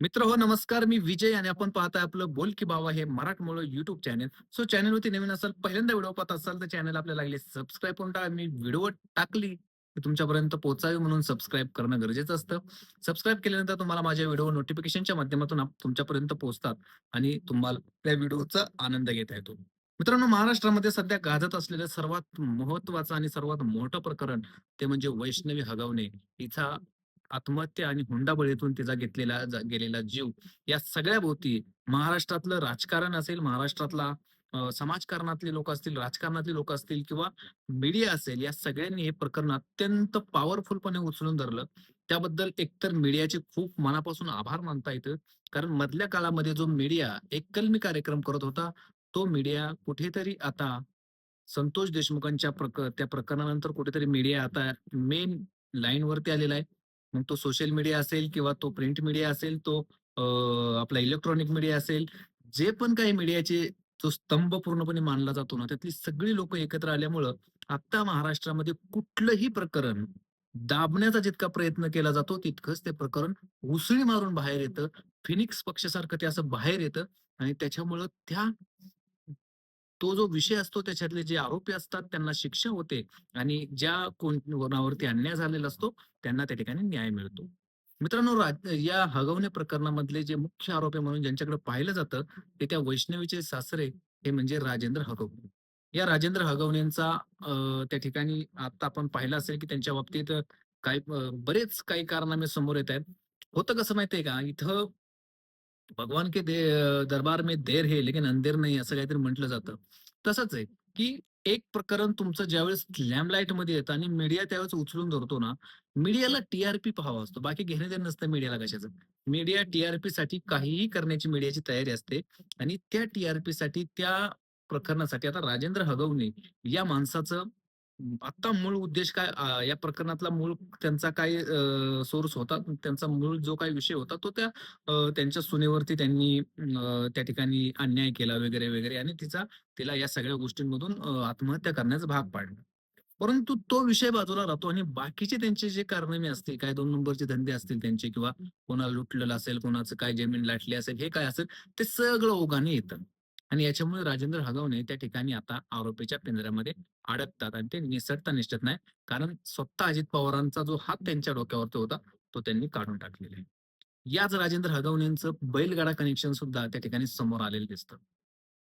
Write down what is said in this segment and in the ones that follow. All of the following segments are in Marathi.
मित्र हो नमस्कार. मी विजय आणि आपण पाहताय आपलं बोल की बाबा हे मराठमोळ युट्यूब चॅनल सो चॅनलवरती नवीन असाल पहिल्यांदा व्हिडिओ पाहत असाल तर चॅनल आपल्याला लागले सबस्क्राईब करून टाका. मी व्हिडिओ टाकली तुमच्यापर्यंत पोहोचावी म्हणून सबस्क्राईब करणं गरजेचं असतं. सबस्क्राईब केल्यानंतर तुम्हाला माझ्या व्हिडिओ नोटिफिकेशनच्या माध्यमातून तुमच्यापर्यंत पोहोचतात आणि तुम्हाला त्या व्हिडिओचा आनंद घेता येतो. मित्रांनो महाराष्ट्रामध्ये सध्या गाजत असलेलं सर्वात महत्वाचं आणि सर्वात मोठं प्रकरण ते म्हणजे वैष्णवी हगवणे. हिचा आत्महत्या आणि हुंडाबळीतून तिचा घेतलेला गेलेला जीव या सगळ्या भोवती महाराष्ट्रातलं राजकारण असेल महाराष्ट्रातला समाजकारणातले लोक असतील राजकारणातले लोक असतील किंवा मीडिया असेल या सगळ्यांनी हे प्रकरण अत्यंत पॉवरफुलपणे उचलून धरलं. त्याबद्दल एकतर मीडियाचे खूप मनापासून आभार मानता येतं. कारण मधल्या काळामध्ये जो मीडिया एककलमी कार्यक्रम करत होता तो मीडिया कुठेतरी आता संतोष देशमुखांच्या प्रक त्या प्रकरणानंतर कुठेतरी मीडिया आता मेन लाईनवरती आलेला आहे. मग तो सोशल मीडिया असेल किंवा तो प्रिंट मीडिया असेल तो आपला इलेक्ट्रॉनिक मीडिया असेल जे पण काही मीडियाचे जो स्तंभ पूर्णपणे मानला जातो ना त्यातली सगळी लोक एकत्र आल्यामुळं आता महाराष्ट्रामध्ये कुठलंही प्रकरण दाबण्याचा जितका प्रयत्न केला जातो तितकंच ते प्रकरण उसळी मारून बाहेर येतं. फिनिक्स पक्षासारखं ते असं बाहेर येतं आणि त्याच्यामुळं त्या तो जो विषय असतो त्याच्यातले जे आरोपी असतात त्यांना शिक्षा होते आणि ज्या कोण कोणावरती अन्याय झालेला असतो त्यांना त्या ठिकाणी न्याय मिळतो. मित्रांनो या हगवणे प्रकरणामधले जे मुख्य आरोपी म्हणून ज्यांच्याकडे पाहिलं जातं ते त्या वैष्णवीचे सासरे हे म्हणजे राजेंद्र हगवणे. या राजेंद्र हगवणेंचा त्या ठिकाणी आता आपण पाहिलं असेल की त्यांच्या बाबतीत काही बरेच काही कारनामे समोर येत आहेत. होतं कसं माहितीये का? इथं भगवान के दे दरबार में देर हे लेकिन अंधेर नाही असं काहीतरी म्हटलं जातं. तसंच आहे की एक प्रकरण तुमचं ज्यावेळेस लॅम्पलाईटमध्ये येतं आणि मीडिया त्यावेळेस उचलून धरतो ना मीडियाला टीआरपी पाहावा असतो. बाकी घेणे देणं नसतं मीडियाला कशाचं. मीडिया टीआरपी साठी काहीही करण्याची मीडियाची तयारी असते आणि त्या टीआरपी साठी त्या प्रकरणासाठी आता राजेंद्र हगवणे या माणसाचं आता मूळ उद्देश काय? या प्रकरणातला मूळ त्यांचा काय सोर्स होता. त्यांचा मूळ जो काही विषय होता तो त्या त्यांच्या सुनेवरती त्यांनी त्या ठिकाणी अन्याय केला वगैरे वगैरे आणि तिचा तिला या सगळ्या गोष्टींमधून आत्महत्या करण्याचा भाग पाडला. परंतु तो विषय बाजूला राहतो आणि बाकीचे त्यांचे जे कारनामे असतील काय दोन नंबरचे धंदे असतील त्यांचे किंवा कोणाला लुटलेलं असेल कोणाचं काय जमीन लाटली असेल हे काय असेल ते सगळं ओघाने येतं. आणि याच्यामुळे राजेंद्र हगवणे त्या ठिकाणी आता आरोपीच्या पिंजऱ्यामध्ये अडकतात आणि ते निसटता निसटत नाही. कारण स्वतः अजित पवारांचा जो हात त्यांच्या डोक्यावरती होता तो त्यांनी काढून टाकलेला आहे. याच राजेंद्र हगवणेंचं बैलगाडा कनेक्शन सुद्धा त्या ठिकाणी समोर आलेलं दिसतं.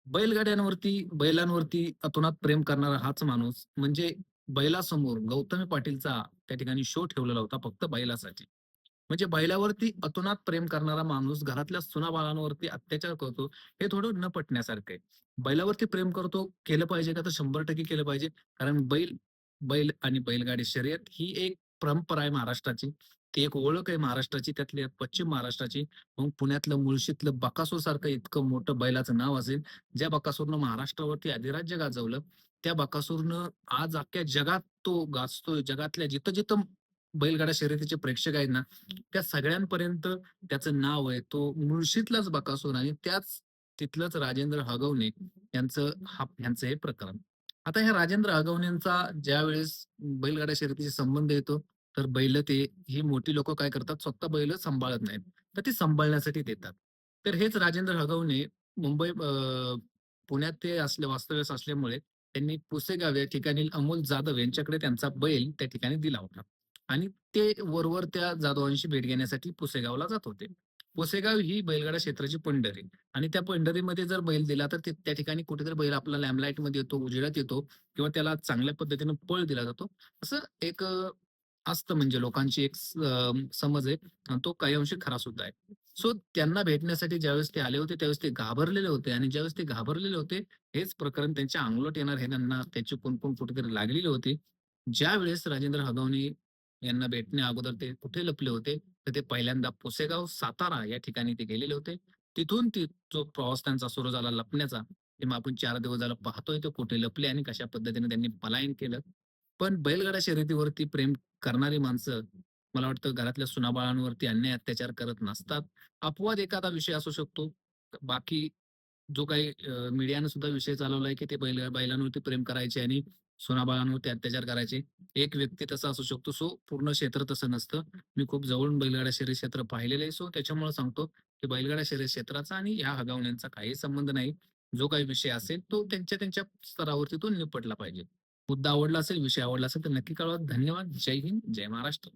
बैलगाड्यांवरती बैलांवरती अतोनात प्रेम करणारा हाच माणूस म्हणजे बैलासमोर गौतमी पाटीलचा त्या ठिकाणी शो ठेवलेला होता फक्त बैलासाठी. म्हणजे बैलावरती अतोनात प्रेम करणारा माणूस घरातल्या सुनाबाळांवरती अत्याचार करतो हे थोडं न पटण्यासारखं आहे. बैलावरती प्रेम करतो केलं पाहिजे का तर शंभर टक्के केलं पाहिजे. कारण बैल बैल आणि बैलगाडी शर्यत ही एक परंपरा आहे महाराष्ट्राची. ती एक ओळख आहे महाराष्ट्राची त्यातली पश्चिम महाराष्ट्राची. मग पुण्यातलं मुळशीतलं बकासूर सारखं इतकं मोठं बैलाचं नाव असेल ज्या बकासूरनं महाराष्ट्रावरती अधिराज्य गाजवलं त्या बकासूरनं आज अख्ख्या जगात तो गाजतोय जगातल्या जिथं जिथं बैलगाडा शर्यतीचे प्रेक्षक आहेत ना त्या सगळ्यांपर्यंत त्याचं नाव आहे. तो मुळशीतलाच बकासून आणि त्याच तिथलंच राजेंद्र हगवणे यांचं हा यांचं हे प्रकरण. आता ह्या राजेंद्र हगवणेंचा ज्या वेळेस बैलगाडा शर्यतीशी संबंध येतो तर बैल ते ही मोठी लोक काय करतात? स्वतः बैल सांभाळत नाहीत. तर ती सांभाळण्यासाठी देतात. तर हेच राजेंद्र हगवणे मुंबई पुण्यात ते असले वास्तव्यास असल्यामुळे त्यांनी पुसेगाव या ठिकाणी अमोल जाधव यांच्याकडे त्यांचा बैल त्या ठिकाणी दिला होता. आणि ते वरवर त्या जाधवांशी भेट घेण्यासाठी पुसेगावला जात होते. पुसेगाव ही बैलगाडा क्षेत्राची पंढरी आणि त्या पंढरीमध्ये जर बैल दिला तर त्या ठिकाणी कुठेतरी बैल आपला लॅम्बलाईटमध्ये येतो उजेडात येतो किंवा त्याला चांगल्या पद्धतीनं पळ दिला जातो. असं एक असतं म्हणजे लोकांची एक समज आहे आणि तो काही अंशी खरा सुद्धा आहे. सो त्यांना भेटण्यासाठी ज्यावेळेस ते आले होते त्यावेळेस ते घाबरलेले होते आणि ज्यावेळेस ते घाबरलेले होते हेच प्रकरण त्यांच्या अंगलोट येणार हे त्यांना त्याची कोणकोण कुठेतरी लागलेली होती. ज्यावेळेस राजेंद्र हगवणे यांना भेटण्या अगोदर ते कुठे लपले होते? तर ते पहिल्यांदा पुसेगाव सातारा या ठिकाणी ते गेलेले होते. तिथून ती जो प्रवास त्यांचा सुरू झाला लपण्याचा ते मग आपण चार दिवस झाला पाहतोय ते कुठे लपले आणि कशा पद्धतीने त्यांनी पलायन केलं. पण बैलगाडा शर्यतीवरती प्रेम करणारी माणसं मला वाटतं घरातल्या सुनाबाळांवरती अन्याय अत्याचार करत नसतात. अपवाद एखादा विषय असू शकतो. बाकी जो काही मीडियानं सुद्धा विषय चालवलाय की ते बैल बैलांवरती प्रेम करायचे आणि सोनाबाळांवरती अत्याचार करायचे. एक व्यक्ती तसा असू शकतो सो पूर्ण क्षेत्र तसं नसतं. मी खूप जवळून बैलगाडा शरीर क्षेत्र पाहिलेलं आहे सो त्याच्यामुळे सांगतो की बैलगाडा शरीर क्षेत्राचा आणि या हगावण्यांचा काही संबंध नाही. जो काही विषय असेल तो त्यांच्या त्यांच्या स्तरावरती तो निपटला पाहिजे. मुद्दा आवडला असेल विषय आवडला असेल तर नक्की कळवा. धन्यवाद. जय हिंद. जय महाराष्ट्र.